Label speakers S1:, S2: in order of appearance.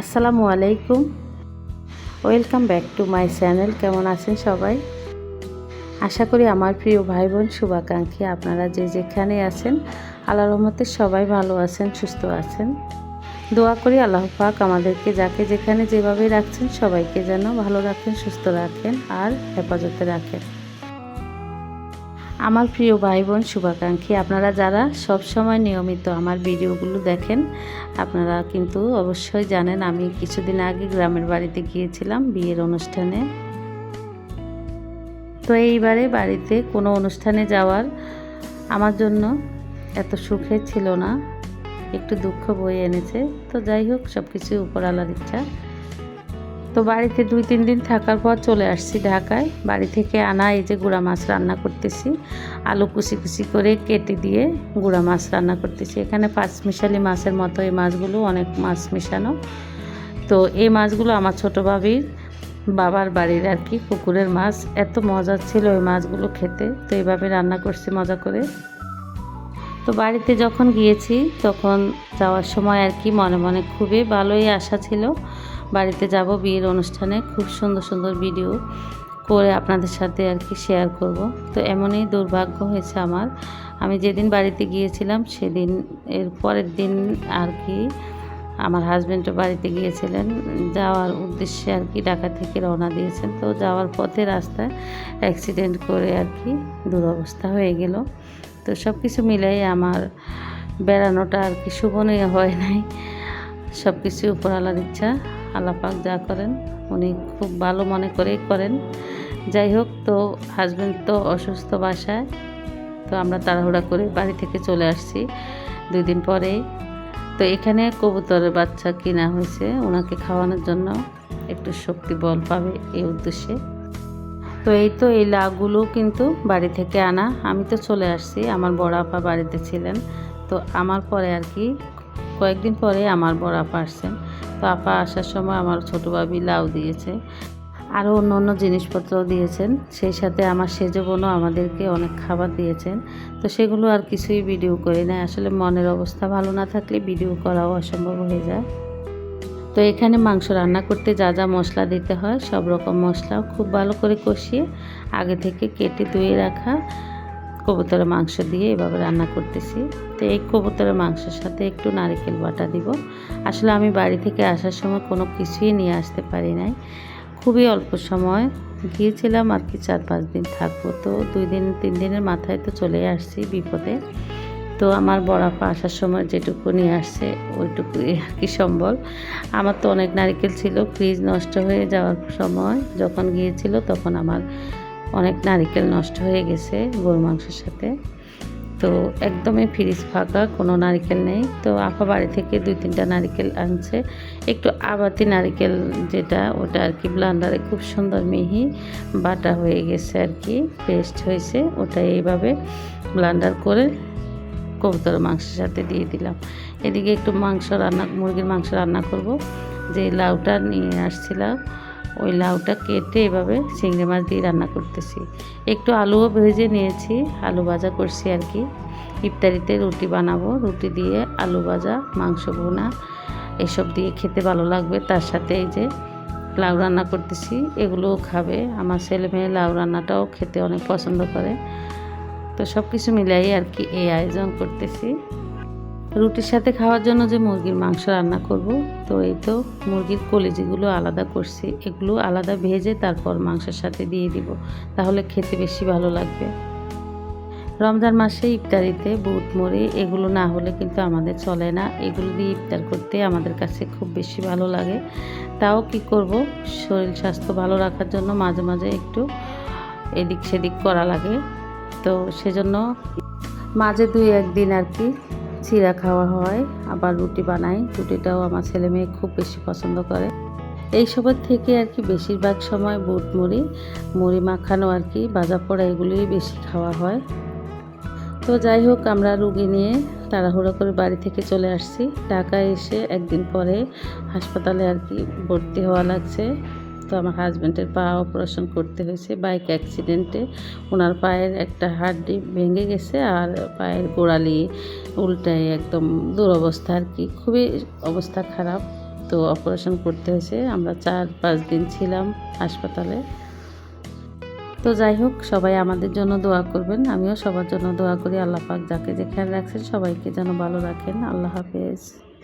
S1: আসসালামু আলাইকুম। Welcome back to my channel কেমন আছেন সবাই? আশা করি আমার প্রিয় ভাই বোন শুভাকাঙ্ক্ষী আপনারা যে যেখানে আছেন আল্লাহ রহমতে সবাই ভালো আছেন, সুস্থ আছেন। দোয়া করি আল্লাহ পাক আমাদেরকে যাকে যেখানে যেভাবে রাখছেন সবাইকে যেন ভালো রাখেন, সুস্থ রাখেন আর হেফাজতে রাখেন। আমার প্রিয় ভাই বোন শুভাকাঙ্ক্ষী, আপনারা যারা সব সময় নিয়মিত আমার ভিডিওগুলো দেখেন, আপনারা কিন্তু অবশ্যই জানেন আমি কিছুদিন আগে গ্রামের বাড়িতে গিয়েছিলাম বিয়ের অনুষ্ঠানে। তো এইবারে বাড়িতে কোনো অনুষ্ঠানে যাওয়ার আমার জন্য এত সুখে ছিল না, একটু দুঃখ বয়ে এনেছে। তো যাই হোক সব কিছু উপরালার ইচ্ছা। তো বাড়িতে দুই, তিন দিন থাকার পর চলে আসছি ঢাকায়। বাড়ি থেকে আনা এই যে গুঁড়া মাছ রান্না করতেছি। আলু কুচি কুচি করে কেটে দিয়ে গুঁড়া মাছ রান্না করতেছি। এখানে পাঁচ মিশালি মাছের মতো এই মাছগুলো, অনেক মাছ মেশানো। তো এই মাছগুলো আমার ছোটো ভাবির বাবার বাড়ির আর কি পুকুরের মাছ। এত মজা ছিল ওই মাছগুলো খেতে, তো এইভাবে রান্না করছি মজা করে। তো বাড়িতে যখন গিয়েছি, তখন যাওয়ার সময় আর কি মনে মনে খুবই ভালোই আশা ছিল। বাড়িতে যাব বিয়ের অনুষ্ঠানে। খুব সুন্দর সুন্দর ভিডিও করে আপনাদের সাথে আর কি শেয়ার করব। তো এমনই দুর্ভাগ্য হয়েছে আমার। আমি যেদিন বাড়িতে গিয়েছিলাম, সেদিন এর পরের দিন আর কি আমার হাজব্যান্ডও বাড়িতে গিয়েছিলেন। যাওয়ার উদ্দেশ্যে আর কি ঢাকা থেকে রওনা দিয়েছেন। তো যাওয়ার পথে রাস্তায় অ্যাক্সিডেন্ট করে আর কি দুরবস্থা হয়ে গেল। তো সব কিছু মিলাই আমার বেড়ানোটা আর কি শুভনীয় হয় নাই। সব কিছু উপর আলার ইচ্ছা। আল্লাপাক যা করেন, উনি খুব ভালো মনে করেই করেন। যাই হোক, তো হাজব্যান্ড তো অসুস্থ বাসায়, তো আমরা তাড়াহুড়া করে বাড়ি থেকে চলে আসছি দুই দিন পরে তো এখানে কবুতরের বাচ্চা কিনা হয়েছে ওনাকে খাওয়ানোর জন্য একটু শক্তি বল পাবে এই উদ্দেশ্যে। তো এই তো এই লাগুলো কিন্তু বাড়ি থেকে আনা। আমি তো চলে আসছি, আমার বড় আপা বাড়িতে ছিলেন। তো আমার পরে আর কি কয়েকদিন পরে আমার বড় আপা আসছেন। তো আপা আসার সময় আমার ছোটো বাবি লাউ দিয়েছে। আরও অন্য অন্য জিনিসপত্রও দিয়েছেন। সেই সাথে আমার সেজো বোনও আমাদেরকে অনেক খাবার দিয়েছেন। তো সেগুলো আর কিছুই ভিডিও করি না আসলে মনের অবস্থা ভালো না থাকলে ভিডিও করাও অসম্ভব হয়ে যায়। তো এখানে মাংস রান্না করতে যা যা মশলা দিতে হয়, সব রকম মশলা খুব ভালো করে কষিয়ে আগে থেকে কেটে ধুয়ে রাখা। কবুতরের মাংস দিয়ে এভাবে রান্না করতেছি। তো এই কবুতরের মাংসের সাথে একটু নারিকেল বাটা দিব। আসলে আমি বাড়ি থেকে আসার সময় কোনো কিছুই নিয়ে আসতে পারি নাই। খুবই অল্প সময় গিয়েছিলাম আর কি চার পাঁচ দিন থাকব। তো দুই দিন, তিন দিনের মাথায় তো চলে আসছি বিপদে। তো আমার বড়াপা আসার সময় যেটুকু নিয়ে আসছে ওইটুকু আর কি সম্বল। আমার তো অনেক নারিকেল ছিল, ফ্রিজ নষ্ট হয়ে যাওয়ার সময় যখন গিয়েছিল তখন আমার অনেক নারিকেল নষ্ট হয়ে গেছে গরু মাংসের সাথে। তো একদমই ফ্রিজ ফাঁকা, কোনো নারিকেল নেই। তো আপা বাড়ি থেকে দুই তিনটা নারিকেল আনছে। একটু আবাতি নারিকেল যেটা, ওটা আর কি ব্লান্ডারে খুব সুন্দর মিহি বাটা হয়ে গেছে আর কি, পেস্ট হয়েছে। ওটা এইভাবে ব্লান্ডার করে কবুতরের মাংসের সাথে দিয়ে দিলাম। এদিকে একটু মাংস রান্না, মুরগির মাংস রান্না করব। যে লাউটা নিয়ে আসছিলাম ওই লাউটা কেটে এভাবে চিংড়ি মাছ দিয়ে রান্না করতেছি। একটু আলুও ভেজে নিয়েছি, আলু ভাজা করছি আর কি। ইফতারিতে রুটি বানাবো, রুটি দিয়ে আলু ভাজা, মাংস বোনা এসব দিয়ে খেতে ভালো লাগবে। তার সাথে এই যে লাউ রান্না করতেছি, এগুলোও খাবে। আমার ছেলে মেয়ে লাউ রান্নাটাও খেতে অনেক পছন্দ করে। তো সব কিছু মিলাই আর কি এই আয়োজন করতেছি। রুটির সাথে খাওয়ার জন্য যে মুরগির মাংস রান্না করব, তো এই তো মুরগির কলিজিগুলো আলাদা করছি। এগুলো আলাদা ভেজে তারপর মাংসের সাথে দিয়ে দিব, তাহলে খেতে বেশি ভালো লাগবে। রমজান মাসে ইফতারিতে বুট, মুড়ি, এগুলো না হলে কিন্তু আমাদের চলে না। এগুলো দিয়ে ইফতার করতে আমাদের কাছে খুব বেশি ভালো লাগে। তাও কি করব, শরীর স্বাস্থ্য ভালো রাখার জন্য মাঝে মাঝে একটু এদিক সেদিক করা লাগে। তো সেজন্য মাঝে দুই একদিন আর কি চিরা খাওয়া হয়, আবার রুটি বানাই। রুটিটাও আমার ছেলে মেয়ে খুব বেশি পছন্দ করে। এইসবের থেকে আর কি বেশিরভাগ সময় বুট মুড়ি মুড়ি মাখানো আর কি, বাজা পোড়া এগুলোই বেশি খাওয়া হয়। তো যাই হোক, আমরা রুগী নিয়ে তাড়াহুড়ো করে বাড়ি থেকে চলে আসছি। ঢাকায় এসে একদিন পরে হাসপাতালে আর কি ভর্তি হওয়া লাগছে। তো আমার হাজব্যান্ডের পা অপারেশন করতে হয়েছে বাইক অ্যাক্সিডেন্টে ওনার পায়ের একটা হাড্ডি ভেঙে গেছে আর পায়ের গোড়ালি উল্টায় একদম দুরবস্থা আর কি, খুবই অবস্থা খারাপ। তো অপারেশন করতে হয়েছে, আমরা চার পাঁচ দিন ছিলাম হাসপাতালে। তো যাই হোক, সবাই আমাদের জন্য দোয়া করবেন, আমিও সবার জন্য দোয়া করি, আল্লাহ পাক যাকে যেখানে রাখছেন সবাইকে যেন ভালো রাখেন, আল্লাহ হাফেজ।